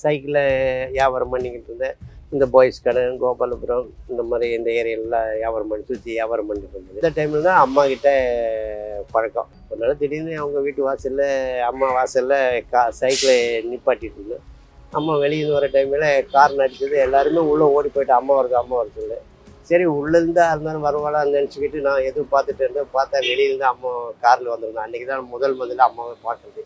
சைக்கிளில் வியாபாரம் பண்ணிக்கிட்டு இருந்தேன் இந்த பாய்ஸ் கடை கோபாலபுரம் இந்த மாதிரி இந்த ஏரியாலலாம் வியாபாரம் பண்ணி சுற்றி வியாபாரம் பண்ணிட்டு இருந்தது. இந்த டைமில் தான் அம்மா கிட்ட பழக்கம். ஒரு நாள் திடீர்னு அவங்க வீட்டு வாசலில் அம்மா வாசலில் கா சைக்கிளை நிப்பாட்டிட்டு இருந்தேன் அம்மா வெளியே வர டைமில் கார் நடிச்சது எல்லாருமே உள்ளே ஓடி போயிட்டு அம்மா வருது அம்மா வருது சரி உள்ளேருந்தா இருந்தாலும் வருவாளான்னு நினச்சிக்கிட்டு நான் எதுவும் பார்த்துட்டு இருந்தேன். பார்த்தா வெளியிலேருந்து அம்மா காரில் வந்திருந்தேன் அன்றைக்கி தான் முதல் முதல்ல அம்மாவை பார்க்குறது.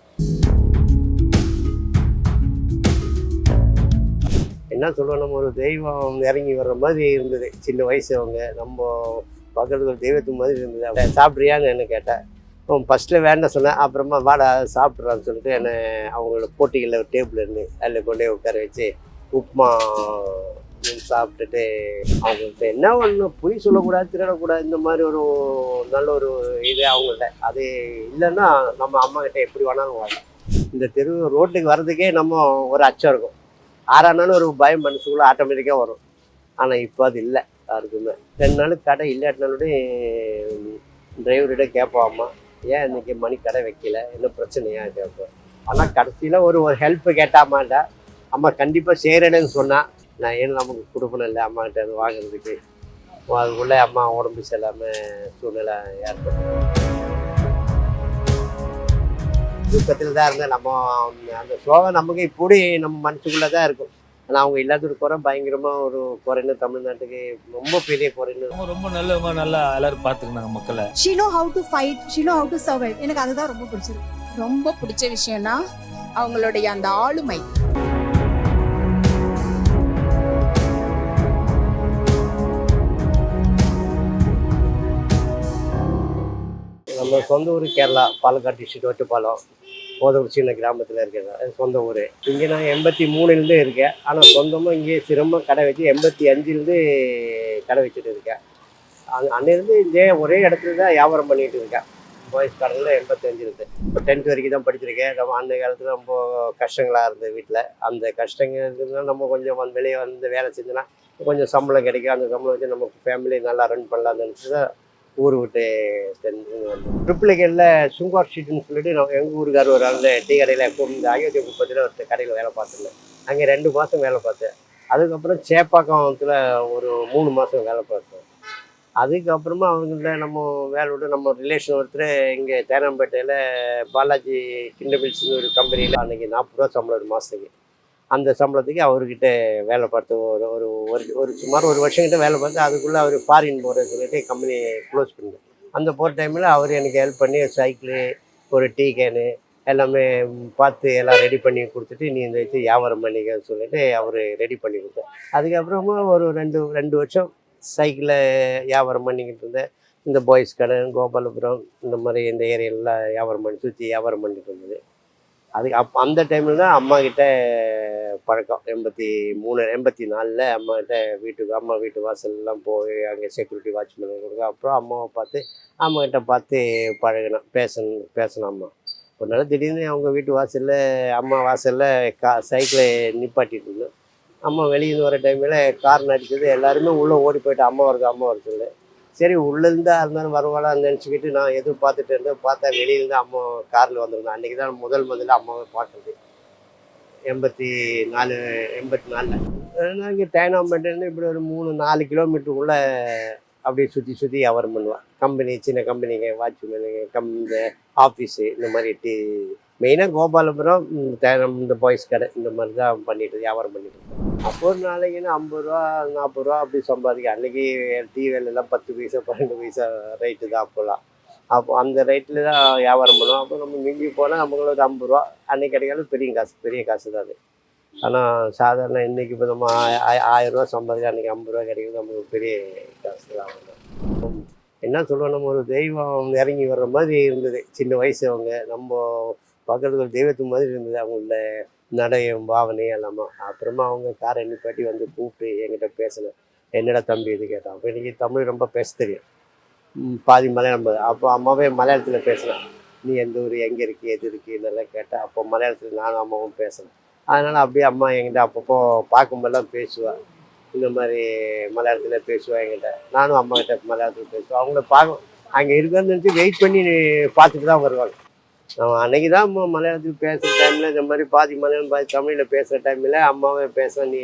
என்ன சொல்லுவோம் நம்ம ஒரு தெய்வம் இறங்கி வர்ற மாதிரி இருந்தது. சின்ன வயசு அவங்க நம்ம பக்கத்துல ஒரு தெய்வத்து மாதிரி இருந்தது. அப்படியே சாப்பிட்றியான்னு என்ன கேட்டேன் ஃபஸ்ட்டில் வேண்டாம் சொன்னேன் அப்புறமா வாடா சாப்பிட்றான்னு சொல்லிட்டு என்னை அவங்களோட போட்டிகளில் ஒரு டேபிள் இருந்து அதில் கொண்டு உட்கார வச்சு உப்புமா சாப்பிட்டுட்டு அவங்கள்ட்ட என்ன ஒன்று பொய் சொல்லக்கூடாது திருடக்கூடாது இந்த மாதிரி ஒரு நல்ல ஒரு இது அவங்கள்ட்ட. அது இல்லைன்னா நம்ம அம்மா கிட்ட எப்படி வேணாலும் வாழலாம். இந்த தெரு ரோட்டுக்கு வர்றதுக்கே நம்ம ஒரு அச்சம் இருக்கும். ஆறானாலும் ஒரு பயம் மனசுக்குள்ளே ஆட்டோமேட்டிக்காக வரும். ஆனால் இப்போ அது இல்லை யாருக்குமே. ரெண்டு நாள் கடை இல்லாட்டினாலும் டிரைவர்கிட்ட கேட்போம் அம்மா ஏன் இன்னைக்கு மணி கடை வைக்கல? என்ன பிரச்சனையா? கேட்போம் ஆனால் கடைசியில் ஒரு ஒரு ஹெல்ப் கேட்டாமாண்டா அம்மா கண்டிப்பாக செய்கிறேன்னு சொன்னால் நான் ஏன் நமக்கு கொடுக்கணும் இல்லை அம்மாகிட்ட அது வாங்குறதுக்கு? அதுக்குள்ளே அம்மா உடம்பு சரியில்லாமல் சூழ்நிலை ஏற்படும் தூக்கத்தில் தான் இருந்தேன் நம்ம அந்த சோகம் நமக்கு இப்படி நம்ம மனசுக்குள்ளே தான் இருக்கும். ஆனால் அவங்க இல்லாத ஒரு குறை பயங்கரமாக ஒரு குறைன்னு தமிழ்நாட்டுக்கு ரொம்ப பெரிய குறைன்னு அவங்க ரொம்ப நல்லவங்க நல்லா எல்லாரும் பார்த்துக்கினாங்க மக்களை. She know how to fight she know how to survive எனக்கு அதுதான் ரொம்ப பிடிச்சிருக்கு. ரொம்ப பிடிச்ச விஷயம்னா அவங்களுடைய அந்த ஆளுமை. நம்ம சொந்த ஊர் கேரளா பாலக்காடு டிஸ்ட்ரிக்ட் ஒட்டுப்பாலம் போதூர் சின்ன கிராமத்தில் இருக்கிறது. சொந்த ஊர். இங்கே நான் எண்பத்தி மூணுலேருந்து இருக்கேன். ஆனால் சொந்தமாக இங்கே சிரமம் கடை வச்சு எண்பத்தி அஞ்சுலேருந்து கடை வச்சுட்டு இருக்கேன். அங்கே அன்னிலேருந்து இங்கே ஒரே இடத்துல தான் வியாபாரம் பண்ணிகிட்டு இருக்கேன். பாய்ஸ் கடையில் எண்பத்தஞ்சிலேருந்து இப்போ டென்த் வரைக்கும் தான் படிச்சிருக்கேன். நம்ம அந்த காலத்தில் ரொம்ப கஷ்டங்களாக இருந்தது வீட்டில் அந்த கஷ்டங்கள் இருந்ததுனால நம்ம கொஞ்சம் வந்து வெளியே வந்து வேலை செஞ்சோன்னா கொஞ்சம் சம்பளம் கிடைக்கும். அந்த சம்பளம் வச்சு நம்ம ஃபேமிலி நல்லா ரன் பண்ணலாம்னு நினச்சி தான் ஊர் விட்டு ட்ரிப்ளிகேட்டில் சுங்கார் ஸ்ட்ரீட்னு சொல்லிட்டு நான் எங்கள் ஊருக்கார் ஒரு அந்த டீ கடையில் இந்த அயோத்தியா குப்பத்தில் ஒரு கடையில் வேலை பார்த்துருந்தேன் அங்கே ரெண்டு மாதம் வேலை பார்த்தேன். அதுக்கப்புறம் சேப்பாக்கத்தில் ஒரு மூணு மாதம் வேலை பார்த்தேன். அதுக்கப்புறமா அவங்கள்ட்ட நம்ம வேலை விட்டு நம்ம ரிலேஷன் ஒருத்தர் இங்கே தேனாம்பேட்டையில் பாலாஜி கிண்டபிள்ஸ்னு ஒரு கம்பெனியில் அன்றைக்கி நாற்பது ரூபா சம்பளம் ஒரு மாதத்துக்கு அந்த சம்பளத்துக்கு அவர்கிட்ட வேலை பார்த்து ஒரு ஒரு ஒரு ஒரு சுமார் ஒரு வருஷம் கிட்ட வேலை பார்த்து அதுக்குள்ளே அவர் ஃபாரின் போகிறேன்னு சொல்லிட்டு கம்பெனி க்ளோஸ் பண்ணிட்டு அந்த போகிற டைமில் அவர் எனக்கு ஹெல்ப் பண்ணி சைக்கிளு ஒரு டீ கேனு எல்லாமே பார்த்து எல்லாம் ரெடி பண்ணி கொடுத்துட்டு நீ இந்த வச்சு வியாபாரம் பண்ணிக்கன்னு சொல்லிட்டு அவர் ரெடி பண்ணி கொடுத்தேன் அதுக்கப்புறமா ஒரு ரெண்டு ரெண்டு வருஷம் சைக்கிளில் வியாபாரம் பண்ணிக்கிட்டு இருந்தேன். இந்த பாய்ஸ் கடை கோபாலபுரம் இந்த மாதிரி இந்த ஏரியாலலாம் வியாபாரம் பண்ணி சுற்றி வியாபாரம் பண்ணிட்டு இருந்தது. அதுக்கு அப் அந்த டைமில் தான் அம்மா கிட்ட பழக்கம். எண்பத்தி மூணு எண்பத்தி நாலில் அம்மா கிட்ட வீட்டுக்கு அம்மா வீட்டு வாசல்லாம் போய் அங்கே செக்யூரிட்டி வாட்ச்மேன் கொடுக்க அப்புறம் அம்மாவை பார்த்து அம்மா கிட்ட பார்த்து பழகினோம் பேசணும் பேசணும் அம்மா. ஒரு நாள் திடீர்னு அவங்க வீட்டு வாசலில் அம்மா வாசலில் கா சைக்கிளை நிப்பாட்டிட்டு இருந்தோம். அம்மா வெளியே வர டைமில் கார் நடிச்சது எல்லாருமே உள்ளே ஓடி போயிட்டு அம்மா வருது அம்மா வருது சரி உள்ளேருந்தா இருந்தாலும் வருவாளான்னு நினச்சிக்கிட்டு நான் எதுவும் பார்த்துட்டு இருந்தேன். பார்த்தா வெளியிலேருந்து அம்மா காரில் வந்திருந்தேன் அன்றைக்கி தான் முதல் முதல்ல அம்மாவை பார்க்குறது எண்பத்தி நாலு எண்பத்தி நாலில். இங்கே தேனாம்பேட்டிலேருந்து இப்படி ஒரு மூணு நாலு கிலோமீட்டருக்குள்ளே அப்படியே சுற்றி சுற்றி வியாபாரம் பண்ணுவாள் கம்பெனி சின்ன கம்பெனிங்க வாட்ச்மேனுங்க கம் இந்த ஆஃபீஸு இந்த மாதிரி டீ மெயினாக கோபாலபுரம் தேனம் இந்த பாய்ஸ் கடை இந்த மாதிரி தான் பண்ணிட்டு வியாபாரம் பண்ணிட்டு இருந்தேன் அப்போ ஒரு நாளைக்குன்னு ஐம்பது ரூபா நாற்பது ரூபா அப்படி சம்பாதிக்க அன்றைக்கி டீ வேலையெல்லாம் பத்து பைசா பன்னெண்டு பைசா ரேட்டு தான் அப்போல்லாம் அப்போ அந்த ரேட்டில் தான் வியாபாரம் பண்ணுவோம். அப்போ நம்ம மிஞ்சி போனால் நமக்கு ஒரு ஐம்பது ரூபா அன்னைக்கு கிடைக்காலும் பெரிய காசு பெரிய காசு தான் அது. ஆனால் சாதாரண இன்னைக்கு இப்போ நம்ம ஆய- ஆயிரம் ரூபா சம்பாதிக்க அன்றைக்கி ஐம்பது ரூபா கிடைக்கிறது நமக்கு பெரிய காசு தான். என்ன சொல்லுவோம் நம்ம ஒரு தெய்வம் இறங்கி வர்ற மாதிரி இருந்தது. சின்ன வயசு அவங்க நம்ம பக்கத்துல ஒரு தெய்வத்து மாதிரி இருந்தது. அவங்கள நடையும் பாவனையும் எல்லாமே. அப்புறமா அவங்க காரை நிப்பாட்டி வந்து கூப்பிட்டு என்கிட்ட பேசினேன். என்னடா தம்பி இது? கேட்டான். அப்போ எனக்கு தமிழ் ரொம்ப பேச தெரியும். பாதி மலையாளம் அப்போ அம்மாவே மலையாளத்தில் பேசினேன் நீ எந்த ஊர் எங்கே இருக்கு எது இருக்கு? இதெல்லாம் கேட்டேன் அப்போ மலையாளத்தில் நானும் அம்மாவும் பேசினேன் அதனால் அப்படியே அம்மா என்கிட்ட அப்பப்போ பார்க்கும்போதெல்லாம் பேசுவாள் இந்த மாதிரி மலையாளத்தில் பேசுவாள் என்கிட்ட. நானும் அம்மா கிட்ட மலையாளத்தில் பேசுவேன் அவங்கள பார்க்க அங்கே இருக்கிறது நினச்சி வெயிட் பண்ணி பார்த்துட்டு தான் வருவாங்க. அவன் அன்னைக்கு தான் அம்மா மலையாளத்தில் பேசுகிற டைமில் இந்த மாதிரி பாதி மலையாளம் பாதி தமிழில் பேசுகிற டைமில் அம்மாவே பேச நீ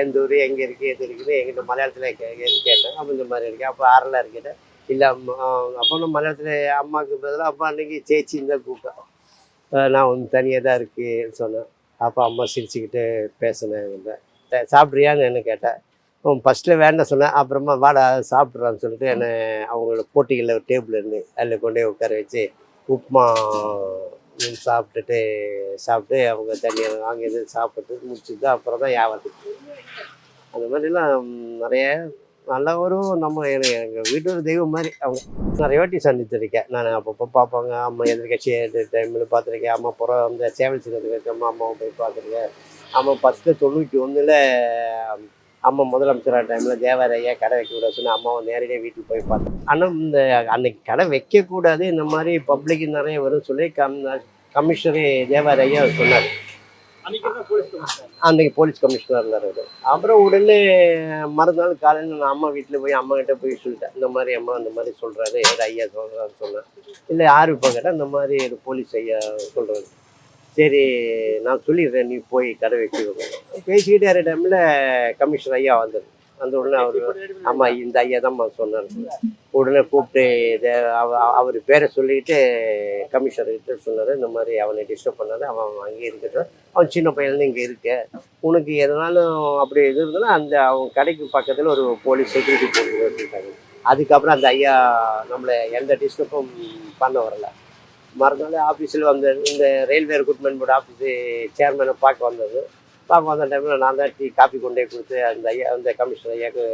எந்த ஊர் எங்கே இருக்குது எது இருக்குன்னு எங்கிட்ட மலையாளத்தில் கே கேட்டேன் அப்போ இந்த மாதிரி இருக்கு அப்போ ஆறலாக இருக்கிட்ட இல்லை அம்மா அப்போ நான் மலையாளத்தில் அம்மாவுக்கு பதிலாக அப்பா அன்னைக்கு சேச்சின்னு தான் கூப்பிட்டேன். நான் வந்து தனியாக தான் இருக்குன்னு சொன்னேன். அப்போ அம்மா சிரிச்சுக்கிட்டு பேசினேன் சாப்பிட்றியான்னு என்ன கேட்டேன் ஃபஸ்ட்டில் வேண்டாம் சொன்னேன். அப்புறமா வாடா சாப்பிட்றான்னு சொல்லிட்டு என்னை அவங்களோட போட்டிகளில் ஒரு டேபிள் இருந்து அதில் கொண்டு உட்கார வச்சு உப்புமா சாப்பிட்டுட்டு சாப்பிட்டு அவங்க தண்ணியை வாங்கி சாப்பிட்டு முடிச்சுட்டு அப்புறம் தான் வியாபாரத்துக்கு அந்த மாதிரிலாம் நிறைய நல்ல ஒரு நம்ம எனக்கு எங்கள் வீட்டு ஒரு தெய்வம் மாதிரி அவங்க நிறைய வாட்டி சந்தித்திருக்கேன். நான் அப்பப்போ பார்ப்பாங்க அம்மா எதிர்கட்சி டைமில் பார்த்துருக்கேன். அம்மா புறம் அந்த சேவல் சின்னத்துக்கு அம்மா அம்மாவை போய் பார்த்துருக்கேன். அம்மா ஃபஸ்ட்டு தொண்ணூற்றி ஒன்றில் அம்மா முதலமைச்சராக டைமில் தேவாரையா கடை வைக்கக்கூடாது சொன்ன அம்மாவை நேரடியாக வீட்டுக்கு போய் பார்த்தேன் ஆனால் இந்த அன்னைக்கு கடை வைக்கக்கூடாது இந்த மாதிரி பப்ளிக் நிறைய வரும் சொல்லி கம் கமிஷனரே தேவாரையா சொன்னார். அன்னைக்கு போலீஸ் கமிஷனர் இருந்தார் அவரு. அப்புறம் உடனே மறுநாள் காலையில் நான் அம்மா வீட்டில் போய் அம்மா கிட்ட போய் சொல்லிட்டேன். இந்த மாதிரி அம்மா இந்த மாதிரி சொல்கிறாரு ஏதோ ஐயா சொல்கிறான்னு சொன்னேன் இல்லை யார் இப்போ கேட்டால் இந்த மாதிரி போலீஸ் ஐயா சொல்கிறாரு சரி நான் சொல்லிடுறேன் நீ போய் கடை வச்சுக்கோங்க பேசிக்கிட்டே இருக்க டைமில் கமிஷனர் ஐயா வந்தது. அந்த உடனே அவர் ஆமாம் இந்த ஐயா தான் சொன்னார். உடனே கூப்பிட்டு இதை அவ- அவர் பேரை சொல்லிக்கிட்டு கமிஷனர்கிட்ட சொன்னார். இந்த மாதிரி அவனை டிஸ்டர்ப் பண்ணாத அவன் அங்கே இருக்கட்டும் அவன் சின்ன பையன் இங்கே இருக்க. உனக்கு எதனாலும் அப்படி இது இருந்ததுன்னா அந்த அவன் கடைக்கு பக்கத்தில் ஒரு போலீஸ் செக்யூரிட்டி போட்டு வச்சுருக்காங்க. அதுக்கப்புறம் அந்த ஐயா நம்மளை எந்த டிஸ்டர்பும் பண்ண வரலை. மறுநாள் ஆஃபீஸில் வந்து இந்த ரயில்வே ரெக்ரூட்மெண்ட் போர்டு ஆஃபீஸு சேர்மனை பார்க்க வந்தது. பார்க்க வந்த டைமில் நான் தான் டீ காப்பி கொண்டு போய் கொடுத்து அந்த ஐயா அந்த கமிஷனர் ஐயாவுக்கு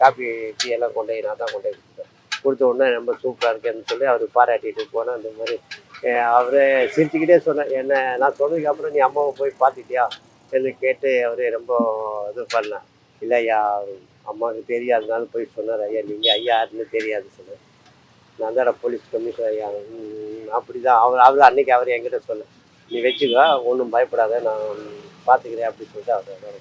காப்பி டீ எல்லாம் கொண்டு போய் நான் தான் கொண்டு போய் கொடுத்தேன். கொடுத்த உடனே ரொம்ப சூப்பராக இருக்கேன்னு சொல்லி அவர் பாராட்டிட்டு போனேன் அந்த மாதிரி அவரே சிரிச்சுக்கிட்டே சொன்னேன் என்ன நான் சொன்னதுக்கு அப்புறம் நீ அம்மாவை போய் பார்த்துட்டியா? என்று கேட்டு அவரே ரொம்ப இது பண்ணேன் இல்லை ஐயா அம்மாவுக்கு தெரியாதனால போய் சொன்னார் ஐயா நீங்கள் ஐயா யாருன்னு தெரியாது சொன்னேன் நான் தான் போலீஸ் கமிஷனர் ஐயா. அப்படி தான் அவர் அவர் அன்னைக்கு அவர் என்கிட்ட சொல்ல. நீ வச்சுக்கோ ஒன்றும் பயப்படாத நான் பார்த்துக்கிறேன் அப்படின்னு சொல்லிட்டு அவர்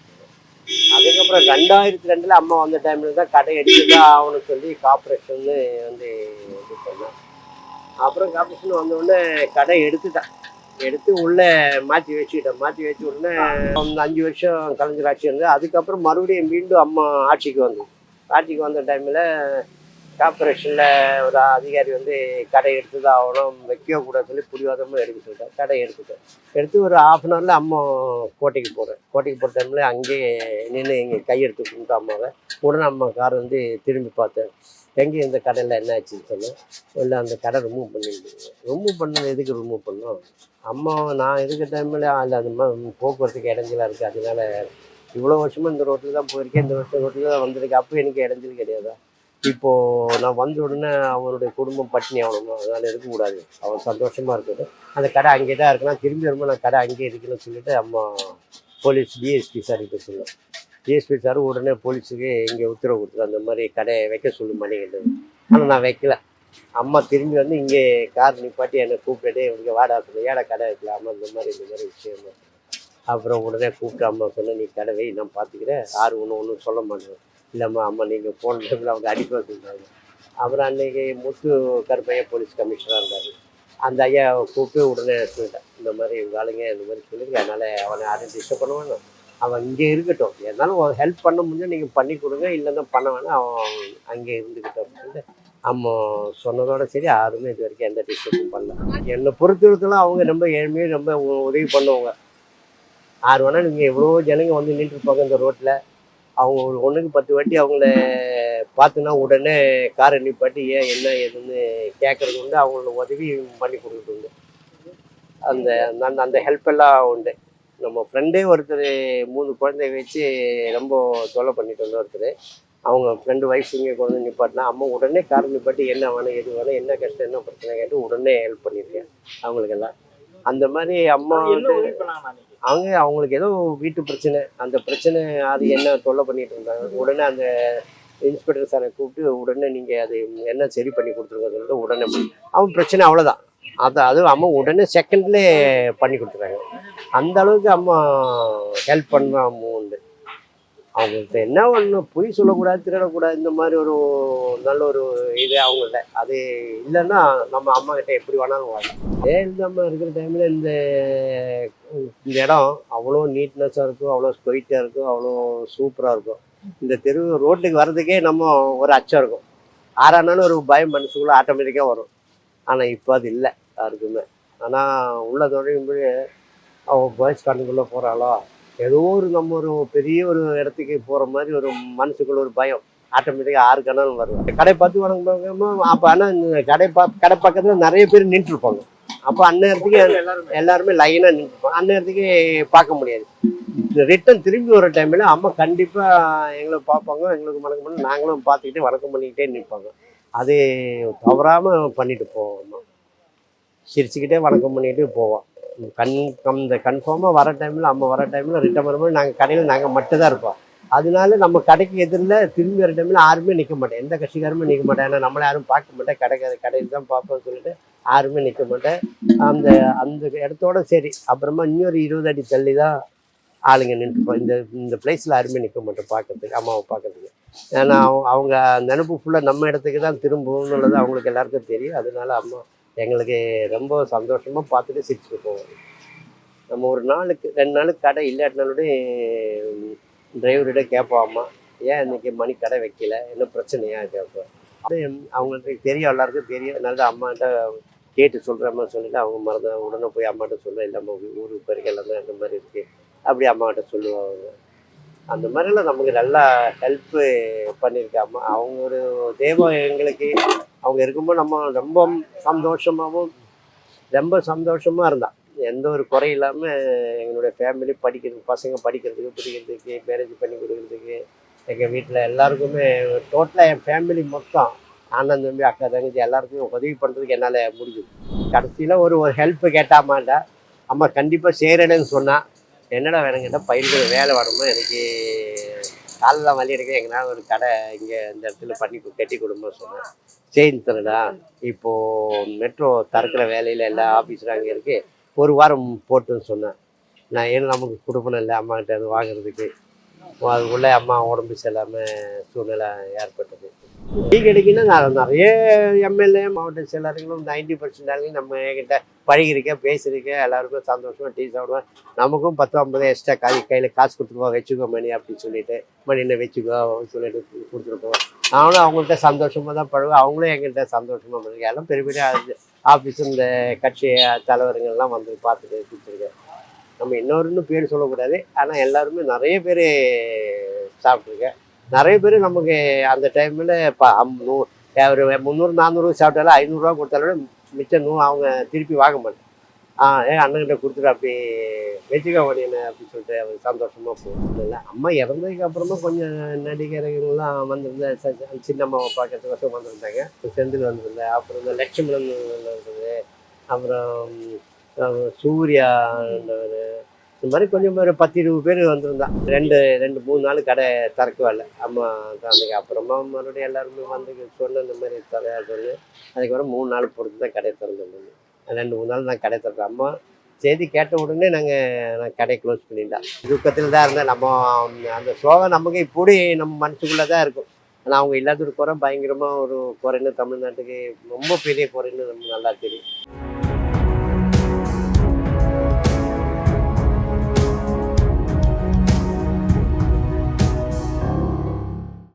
அதுக்கப்புறம் ரெண்டாயிரத்தி ரெண்டில் அம்மா வந்த டைமில் தான் கடை எடுத்து தான் ஆகணும்னு சொல்லி கார்பரேஷன்னு வந்து இது பண்ணான் அப்புறம் கார்பரேஷன் வந்த கடை எடுத்துட்டான் எடுத்து உள்ளே மாற்றி வச்சுக்கிட்டேன். மாற்றி வச்ச உடனே அந்த அஞ்சு வருஷம் கலைஞர் ஆட்சி இருந்தது. அதுக்கப்புறம் மறுபடியும் மீண்டும் அம்மா ஆட்சிக்கு வந்தது ஆட்சிக்கு வந்த டைமில் கார்பரேஷனில் ஒரு அதிகாரி வந்து கடை எடுத்து தான் ஆகணும் வைக்க கூடாது சொல்லி புரியாதமாக எடுக்க சொல்லிட்டேன் கடை எடுத்துட்டேன் எடுத்து ஒரு ஆஃப் அன் ஹவரில் அம்மா கோட்டைக்கு போகிறேன் கோட்டைக்கு போகிற டைமில் அங்கேயே நின்று இங்கே கையெடுத்து கும்பிட்டு அம்மாவை. உடனே அம்மா கார் வந்து திரும்பி பார்த்தேன் எங்கே இந்த கடையில் என்ன ஆச்சுன்னு சொன்னேன் இல்லை அந்த கடை ரிமூவ் பண்ணிருந்தீங்க ரிமூவ் பண்ணது எதுக்கு ரிமூவ் பண்ணோம்? அம்மா நான் இருக்கிற டைமில் இல்லை அந்த மாதிரி போக்குவரத்துக்கு இடைஞ்சலாக இருக்குது அதனால இவ்வளோ வருஷமாக இந்த ரோட்டில் தான் போயிருக்கேன். இந்த வருஷம் ரோட்டில் தான் வந்திருக்கேன். அப்போ எனக்கு இடைஞ்சல் கிடையாதா? இப்போது நான் வந்த உடனே அவனுடைய குடும்பம் பட்டினி ஆகணுமா அதனால் இருக்கக்கூடாது அவன் சந்தோஷமாக இருக்கட்டும் அந்த கடை அங்கே தான் இருக்கலாம் திரும்பி வரும்போது நான் கடை அங்கேயே இருக்குன்னு சொல்லிட்டு அம்மா போலீஸ் டிஎஸ்பி சார் கிட்ட சொன்னேன். டிஎஸ்பி சார் உடனே போலீஸுக்கு இங்கே உத்தரவு கொடுத்துரு. அந்த மாதிரி கடையை வைக்க சொல்லு மணிக்கிட்டு ஆனால் நான் வைக்கல. அம்மா திரும்பி வந்து இங்கே கார் நிப்பாட்டி என்னை கூப்பிட்டுட்டு இவங்க வாடா சொல்லு ஏடா கடை வைக்கலாமா இந்த மாதிரி இந்த மாதிரி விஷயம். அப்புறம் உடனே கூப்பிட்டு அம்மா சொன்னேன் நீ கடை வை நான் பார்த்துக்கிறேன். யாரும் ஒன்று ஒன்றும் சொல்ல மாட்டேன் இல்லைம்மா அம்மா நீங்கள் போன டைமில் அவங்க அடிக்க வச்சுருந்தாங்க. அப்புறம் அன்றைக்கி முத்து கருப்பையா போலீஸ் கமிஷனராக இருந்தார். அந்த ஐயா கூப்பிட்டு உடனே சொல்லிட்டேன் இந்த மாதிரி இவங்க ஆளுங்க இந்த மாதிரி சொல்லியிருக்கேன் அதனால் அவனை யாரும் டிஸ்டர்ப் பண்ண வேணாம். அவன் இங்கே இருக்கட்டும். என்னாலும் ஹெல்ப் பண்ண முடிஞ்சால் நீங்கள் பண்ணி கொடுங்க இல்லைன்னா பண்ண வேணாம் அவன் அங்கே இருந்துக்கிட்டோம் அப்படின்னு அம்மா சொன்னதோட சரி யாருமே இது வரைக்கும் எந்த டிஸ்டர்பும் பண்ணல. என்னை பொறுத்தவரைக்கும் அவங்க ரொம்ப ஏழ்மையாக ரொம்ப உதவி பண்ணுவாங்க. யார் வேணால் நீங்கள் எவ்வளோ ஜனங்க வந்து நின்றுருப்பாங்க இந்த ரோட்டில் அவங்க ஒரு ஒன்றுக்கு பத்து வாட்டி அவங்கள பார்த்துனா உடனே காரை நிப்பாட்டி ஏன் என்ன ஏதுன்னு கேட்கறது உண்டு. அவங்களோட உதவி பண்ணி கொடுக்குறது உண்டு. அந்த அந்த அந்த ஹெல்ப் எல்லாம் உண்டு. நம்ம ஃப்ரெண்டே ஒருத்தர் மூணு குழந்தைய வச்சு ரொம்ப தொலை பண்ணிட்டு வந்த ஒருத்தர். அவங்க ஃப்ரெண்டு வயசு இங்கே கொண்டு நிப்பாட்டினா அம்மா உடனே கார் நிப்பாட்டி என்ன வேணும் எது வேணும் என்ன கஷ்டம் என்ன பிரச்சனை? கேட்டு உடனே ஹெல்ப் பண்ணியிருக்கேன் அவங்களுக்கெல்லாம். அந்த மாதிரி அம்மா வந்து அவங்க அவங்களுக்கு ஏதோ வீட்டு பிரச்சனை. அந்த பிரச்சனை அது என்ன தொல்லை பண்ணிட்டு இருந்தாங்க? உடனே அந்த இன்ஸ்பெக்டர் சாரை கூப்பிட்டு உடனே நீங்கள் அது என்ன சரி பண்ணி கொடுத்துருங்க சொல்லிட்டு உடனே அவன் பிரச்சனை அவ்வளோதான் அது அதுவும் அம்மா உடனே செகண்ட்லேயே பண்ணி கொடுத்துருக்காங்க அந்த அளவுக்கு அம்மா ஹெல்ப் பண்ண உண்டு அவங்கள்ட்ட என்ன ஒன்று பொய் சொல்லக்கூடாது திருடக்கூடாது இந்த மாதிரி ஒரு நல்ல ஒரு இது அவங்கள்ட்ட. அது இல்லைன்னா நம்ம அம்மா கிட்ட எப்படி வேணாலும் வாழலாம். ஜெயலலிதா அம்மா இருக்கிற டைமில் இந்த இந்த இடம் அவ்வளோ நீட்னஸாக இருக்கும் அவ்வளோ ஸ்கொயிட்டாக இருக்கும் அவ்வளோ சூப்பராக இருக்கும். இந்த தெரு ரோட்டுக்கு வர்றதுக்கே நம்ம ஒரு அச்சம் இருக்கும். ஆறானாலும் ஒரு பயம் மனசுக்குள்ளே ஆட்டோமேட்டிக்காக வரும். ஆனால் இப்போ அது இல்லை யாருக்குமே. ஆனால் உள்ள நுழையும் போது பாய்ஸ் கண்ணுக்குள்ளே போகிறாளோ ஏதோ ஒரு நம்ம ஒரு பெரிய ஒரு இடத்துக்கு போகிற மாதிரி ஒரு மனசுக்குள்ள ஒரு பயம். ஆட்டோமேட்டிக்காக ஆறு கணாலும் வருவாங்க. கடை பார்த்து வணங்குவாங்க அப்போ ஆனால் இந்த கடை பா கடை பக்கத்தில் நிறைய பேர் நின்றுருப்பாங்க. அப்போ அந்நேரத்துக்கு எல்லாருமே. லைனாக நின்றுருப்பாங்க. அந்நேரத்துக்கு பார்க்க முடியாது. ரிட்டன் திரும்பி வர டைமில் அம்மா கண்டிப்பாக எங்களை பார்ப்பாங்க எங்களுக்கு வணக்கம் பண்ணி நாங்களும் பார்த்துக்கிட்டு வணக்கம் பண்ணிக்கிட்டே நிற்பாங்க. அது தவறாமல் பண்ணிட்டு போவோம் சிரிச்சுக்கிட்டே வணக்கம் பண்ணிட்டு போவோம். கண் அந்த கன்ஃபார்மாக வர டைமில் அம்மா வர டைமில் ரிட்டர்ன் வரும்போது நாங்கள் கடையில் நாங்கள் மட்டும்தான் இருப்போம். அதனால நம்ம கடைக்கு எதிரில் திரும்பி வர டைமில் யாருமே நிற்க மாட்டேன். எந்த கட்சிக்காருமே நிற்க மாட்டேன். ஏன்னா நம்மளை யாரும் பார்க்க மாட்டேன். கடை கடையில் தான் பார்ப்போம்னு சொல்லிட்டு யாருமே நிற்க மாட்டேன். அந்த அந்த இடத்தோட சரி. அப்புறமா இன்னொரு இருபது அடி தள்ளி தான் ஆளுங்க நின்றுப்போம். இந்த இந்த பிளேஸில் யாருமே நிற்க மாட்டோம் பார்க்கறதுக்கு அம்மாவை பார்க்கறதுக்கு. ஏன்னா அவங்க அவங்க நினப்பு ஃபுல்லாக நம்ம இடத்துக்கு தான் திரும்புவோம்னுள்ளது அவங்களுக்கு எல்லாருக்கும் தெரியும். அதனால அம்மா எங்களுக்கு ரொம்ப சந்தோஷமாக பார்த்துட்டு சிரிச்சுட்டு போவோம். நம்ம ஒரு நாளுக்கு ரெண்டு நாளுக்கு கடை இல்லாட்டினாலும் டிரைவர்கிட்ட கேட்போம்மா அம்மா ஏன் இன்னைக்கு மணி கடை வைக்கல? என்ன பிரச்சனையா கேட்போம் அது அவங்களுக்கு தெரியும் எல்லாருக்கும் தெரியும். நல்லா அம்மாட்ட கேட்டு சொல்கிற மாதிரி சொல்லிட்டு அவங்க மறந்த உடனே போய் அம்மாட்ட சொல்ல இல்லாமல் ஊருக்கு போயிருக்கலாம் தான் இந்த மாதிரி இருக்குது அப்படி அம்மாகிட்ட சொல்லுவாங்க அந்த மாதிரிலாம் நமக்கு நல்லா ஹெல்ப்பு பண்ணியிருக்காம அம்மா அவங்க ஒரு தெய்வம் எங்களுக்கு. அவங்க இருக்கும்போது நம்ம ரொம்ப சந்தோஷமாகவும் ரொம்ப சந்தோஷமாக இருந்தான் எந்த ஒரு குறை இல்லாமல் எங்களுடைய ஃபேமிலி படிக்கிறதுக்கு பசங்க படிக்கிறதுக்கு பிடிக்கிறதுக்கு மேரேஜ் பண்ணி கொடுக்கறதுக்கு எங்கள் வீட்டில் எல்லாருக்குமே டோட்டலாக என் ஃபேமிலி மொத்தம் அண்ணன் தம்பி அக்கா தங்கச்சி எல்லாருக்குமே உதவி பண்ணுறதுக்கு என்னால் முடிஞ்சுது. கடைசியில் ஒரு ஒரு ஹெல்ப்பு கேட்டாமாண்டா அம்மா கண்டிப்பாக செய்கிறேன்னு சொன்னால் என்னடா வேணும் கேட்டால் பயிர்கள் வேலை வரணும் எனக்கு காலில் வலி எடுக்க எங்களால் ஒரு கடை இங்கே இந்த இடத்துல பண்ணி கட்டி கொடுங்கன்னு சொன்னேன். செயின் திருடா இப்போது மெட்ரோ திறக்கிற வேலையில் எல்லா ஆஃபீஸரும் அங்கே இருக்குது ஒரு வாரம் போட்டுன்னு சொன்னேன். நான் ஏன்னா நமக்கு கொடுப்பணும் இல்லை அம்மாகிட்ட அது வாங்குறதுக்கு? அதுக்குள்ளே அம்மா உடம்பு சரியில்லாமல் சூழ்நிலை ஏற்பட்டது. டீ கடைக்குன்னா நான் நிறைய எம்எல்ஏ மாவட்ட செயலாளர்களும் நைன்டி பர்சன்ட் ஆளுங்க நம்ம கிட்ட பழகிருக்க பேசியிருக்க எல்லாருக்கும் சந்தோஷமாக டீ சாப்பிடுவேன். நமக்கும் பத்து ஐம்பது எக்ஸ்ட்ரா காய் கையில் காசு கொடுத்துருவா வச்சுக்கோ மணி அப்படின்னு சொல்லிட்டு மணி என்ன வச்சுக்கோ சொல்லிட்டு கொடுத்துருப்போம் நானும் அவங்கள்ட்ட சந்தோஷமாக தான் பழகுவேன். அவங்களும் எங்கள்கிட்ட சந்தோஷமாக பண்ணுங்க எல்லாம் பெரிய பெரிய ஆஃபீஸ் இந்த கட்சி தலைவருங்கள்லாம் வந்து பார்த்துட்டு கொடுத்துருக்கேன். நம்ம இன்னொருன்னு பேர் சொல்லக்கூடாது. ஆனால் எல்லாருமே நிறைய பேர் சாப்பிட்ருக்கேன் நிறைய பேர் நமக்கு அந்த டைமில் இப்போ நூ ஒரு முந்நூறு நானூறு சாப்பிட்டாலும் ஐநூறுரூவா கொடுத்தாலும் மிச்சம் நூ அவங்க திருப்பி வாங்க மாட்டேன் ஆ ஏ அண்ணன்கிட்ட கொடுத்துட்டு அப்படி வச்சுக்க உடனே அப்படின்னு சொல்லிட்டு அவர் சந்தோஷமாக போகல இல்லை அம்மா இறந்ததுக்கு அப்புறமா கொஞ்சம் நடிகர்கள்லாம் வந்திருந்த ச- ச- சின்னம்மாவை பார்க்கறதுக்கோசம் வந்திருந்தாங்க. செந்தில் வந்திருந்தேன் அப்புறம் இந்த லட்சுமணன் இருந்தது அப்புறம் சூர்யா இருந்தவர் இந்த மாதிரி கொஞ்சம் ஒரு பத்து இருபது பேர் வந்திருந்தான் ரெண்டு ரெண்டு மூணு நாள் கடை திறக்கவே இல்லை அம்மா அதுக்கு அப்புறமா மறுபடியும் எல்லாருமே வந்து சொன்ன இந்த மாதிரி தர சொல்லு அதுக்கப்புறம் மூணு நாள் பொறுத்து தான் கடை திறந்தோம் ரெண்டு மூணு நாள் நான் கடை திறந்தேன். அம்மா செய்தி கேட்ட உடனே நாங்கள் நான் கடையை க்ளோஸ் பண்ணிட்டேன் துக்கத்தில் தான் இருந்தேன். நம்ம அந்த ஸ்லோகம் நமக்கு இப்படி நம்ம மனசுக்குள்ளே தான் இருக்கும். ஆனால் அவங்க இல்லாத ஒரு குறை பயங்கரமாக ஒரு குறைன்னு தமிழ்நாட்டுக்கு ரொம்ப பெரிய குறைன்னு நமக்கு நல்லா தெரியும்.